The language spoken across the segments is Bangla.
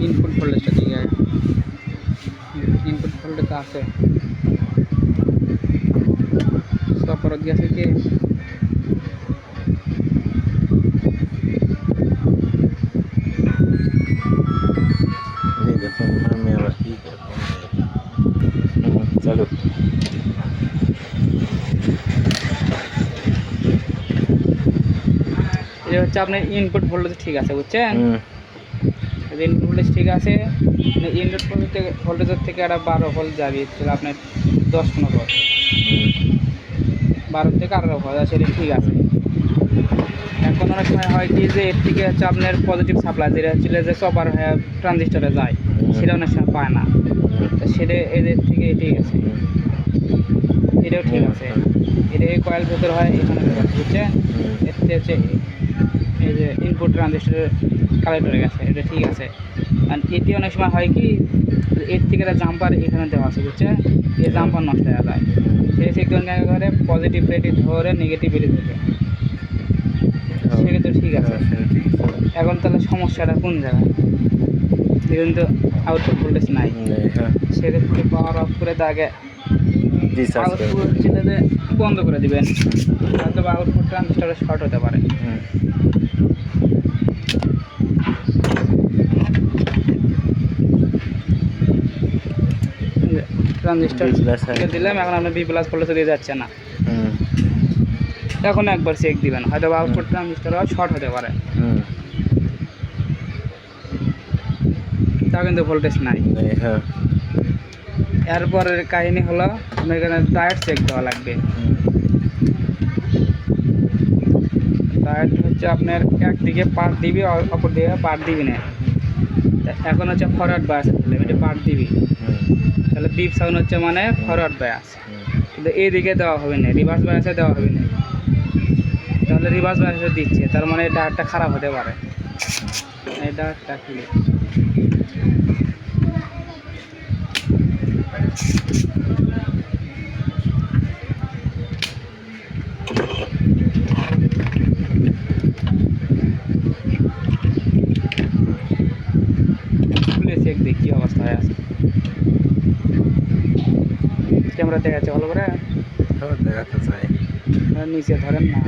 ইনপুট ভোল্টেজটা ঠিক আছে ইনপুট ভোল্টেজ আছে সব করত গেছে কি ये এটা হচ্ছে আপনার ইনপুট ভোল্টেজ ঠিক আছে বুঝছেন? ইনপুট ভোল্টেজ ঠিক আছে মানে ইনপুট ভোল্টেজ থেকে ভোল্টেজের থেকে একটা বারো ভোল্ট যাবে আপনার দশ পনেরো ভোল্ট বারো থেকে আঠারো ভোল্ট আচ্ছা, সেটা ঠিক আছে। এখন অনেক সময় হয় কি যে এর থেকে হচ্ছে আপনার পজিটিভ সাপ্লাই যেটা হচ্ছিল যে সবার হয়ে ট্রানজিস্টারে যায় সেটা অনেক সময় পায় না। সেটা এদের থেকে ঠিক আছে। এটাও ঠিক আছে। এটা কয়েল ভেতর হয় এখানে বুঝছেন? এতে হচ্ছে এই যে ইনপুট ট্রানজিস্টারের কালেক্টরে গেছে এটা ঠিক আছে। আর এটি অনেক সময় হয় কি এর থেকে একটা জাম্পার এখানে দেওয়া আছে বুঝছে? এই জাম্পার নষ্ট হয়ে যায়। সেই সেক্ষেত্রে করে পজিটিভ রেটে ধরে নেগেটিভ রেটে ধরে। সেক্ষেত্রে ঠিক আছে। ঠিক আছে। এখন তাহলে সমস্যাটা কোন জায়গায়? দেখুন তো আউটপুট ভোল্টেজ নাই। হ্যাঁ, সেক্ষেত্রে পাওয়ার অফ করে তাকে আউটপুট বন্ধ করে দিবেন। হয়তো আউটপুট ট্রানজিস্টারে শর্ট হতে পারে। ট্রানজিস্টার। দিলাম এখন আপনার বি প্লাস দিয়ে যাচ্ছে না। এখন একবার চেক দিবেন হয়তো আউটপুট ট্রানজিস্টার শর্ট হতে পারে। তা কিন্তু ভোল্টেজ নাই। নেই, হ্যাঁ, এরপরের কাহিনী হলো আপনার এখানে ডায়েট চেক দেওয়া লাগবে। ডায়েট হচ্ছে আপনার একদিকে পার্ট দিবি অপর দিকে পার্ট দিবি না। এখন হচ্ছে ফরওয়ার্ড বায়াস এটা পার্ট দিবি। তাহলে বিপ সাউন্ড হচ্ছে মানে ফরওয়ার্ড বায়াস কিন্তু এই দিকে দেওয়া হবে না রিভার্স বায়াসে দেওয়া হবে না। তাহলে রিভার্স বায়াসে দিচ্ছে, তার মানে ডায়ারটা খারাপ হতে পারে। এই ডায়ারটা খুলে খুলে চেক দিই কী অবস্থায় আছে ক্যামেরা দেখাচ্ছে ভালো করে? হ্যাঁ, দেখাতে চাই নিচে ধরেন না।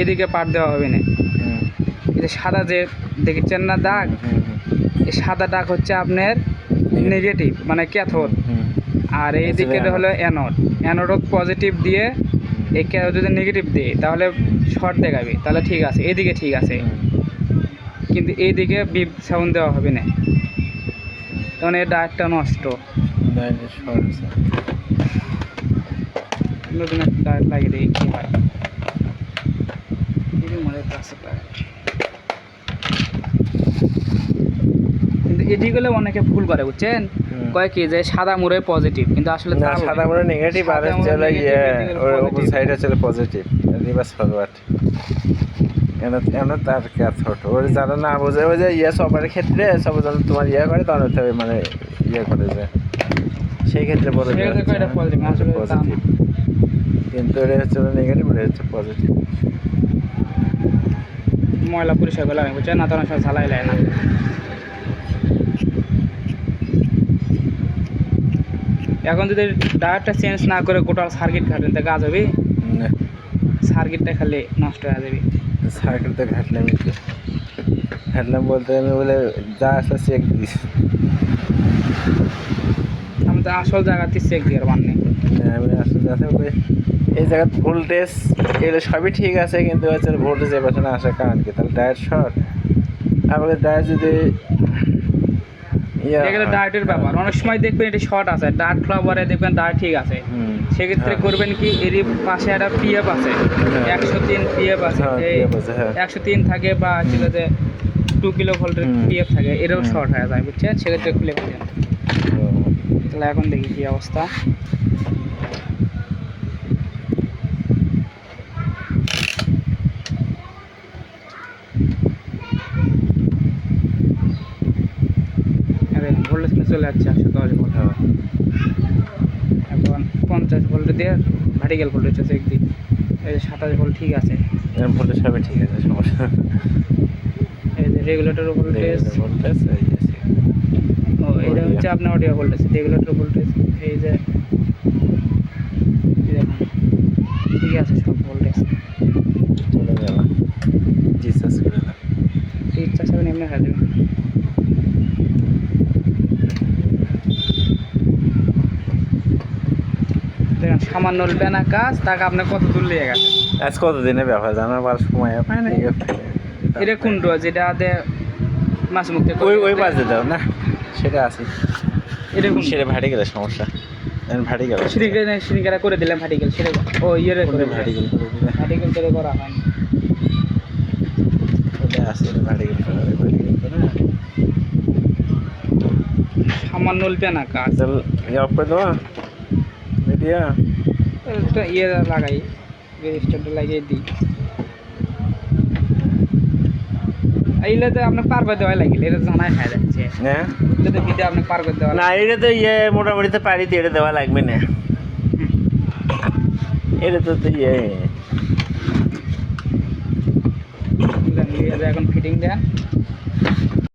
এদিকে পাট দেওয়া হবে না। হুম, এই যে সাদা যে দেখেছেন না দাগ? এই সাদা দাগ হচ্ছে আপনার নেগেটিভ মানে ক্যাথোড আর এই দিকে হলো অ্যানোড অ্যানোড পজিটিভ দিয়ে এই ক্যাথোড যদি নেগেটিভ দিই তাহলে শর্ট দেখাবে। তাহলে ঠিক আছে এদিকে ঠিক আছে। কিন্তু এইদিকে বিপ সাউন্ড দেওয়া হবে না। তখন এই ডাকটা নষ্ট। নতুন একটা ডাক লাগিয়ে দিই কী হয়। কিন্তু এদিকগুলো অনেকে ভুল করে বুঝছেন। কয় কি যে সাদা মুড়ে পজিটিভ কিন্তু আসলে না সাদা মোড়ে নেগেটিভ আর ইয়ে হচ্ছে পজিটিভ রিভার্স ফরওয়ার্ড এনে তার ক্যাথোড ওর যারা না বোঝে ওই যে ইয়ে সবার ক্ষেত্রে সব যখন তোমার ইয়ে করে তখন হচ্ছে মানে ইয়ে করে যে। সেই ক্ষেত্রে বলে। পজিটিভ কিন্তু এটা হচ্ছে নেগেটিভ এটা হচ্ছে পজিটিভ ময়লা পরিষ্কার করে লাগে বুঝছেন না তখন সব ঝালাই লাগে না। এখন যদি ডায়ারটা চেঞ্জ না করে গোটা সার্কিট ঘাটেন তা কাজ হবে সার্কিটটা খালি নষ্ট হয়ে যাবে। সার্কেলতে ঘাটলাম একটু। ঘাটলাম বলতে আমি বলে যা আসলে চেক দিস। আমি তো আসল জায়গাতে চেক দিয়ে পারনি আমি আসলে যাতে ওই এই জায়গায় ভোল্টেজ এগুলো সবই ঠিক আছে কিন্তু হচ্ছে ভোল্টেজ এবার না আসার কারণ কি? তাহলে ডায়ের শর্ট আমাদের ডায়ের যদি ইয়া ডায়েটের ব্যাপার। অনেক সময় দেখবেন এটা শর্ট আছে। ডায়েট ফ্লাওয়ারে দেখবেন ডায়েট ঠিক আছে। সেক্ষেত্রে হ্যাঁ। করবেন কি এর পাশে একটা পিএফ আছে। হ্যাঁ। একশো তিন পিএফ আছে। হ্যাঁ। একশো তিন থাকে বা ছিল যে টু কিলো ভোল্টের। পিএফ থাকে এটাও শর্ট হয়ে যায় বুঝছেন? সেক্ষেত্রে খুলে ফেলেন তাহলে এখন দেখি কি অবস্থা ভোল্টেজ চলে যাচ্ছে একশো দশ ভোল্ট হ্যাঁ। এখন পঞ্চাশ ভোল্ট দিয়ে ভার্টিক্যাল ভোল্টেজ হচ্ছে একদিক এই যে সাতাশ ভোল্ট ঠিক আছে। ভোল্টেজ হবে ঠিক আছে সমস্যা এই যে রেগুলেটর ভোল্টেজ ভোল্টেজ এই আছে ও এটা হচ্ছে আপনার অডিও ভোল্টেজ রেগুলেটর ভোল্টেজ এই যে ঠিক আছে সব ভোল্টেজ চলে গেল। রিচার্জ করে দাও। ইচ্ছা সেভেন এমনি হয়ে যাবে। সামান্য বেনা কাজ তাকে আপনার কত দূর গেছে আজ কত দিনে ব্যবহার জানার সময় পায় না এটা কোনটা যেটা দে মাছ মুক্তি ওই ওই বাজে দাও না? সেটা আছে। এটা কোন? সেটা ভারী গেলে সমস্যা। গেল করে দিলাম সেটা ও ইয়ে করে ভারী গেল করে দিলে ভাটিকেল করে করা হয়নি। ওটা আছে গেল করে ভারী গেল করে সামান্য বেনা কাজ। ইয়ে করে মিডিয়া একটা ইয়ে লাগাই রেজিস্টারটা লাগিয়ে দিই। এইলে তো আপনার পার করে দেওয়া লাগিল এটা জানাই হয়ে যাচ্ছে। হ্যাঁ? এটা তো ভিডিও আপনি পার করে দেওয়া না এটা তো ইয়ে মোটামুটি তো পারি এটা দেওয়া লাগবে না। এটা তো তো ইয়ে। এখন ফিটিং দেন।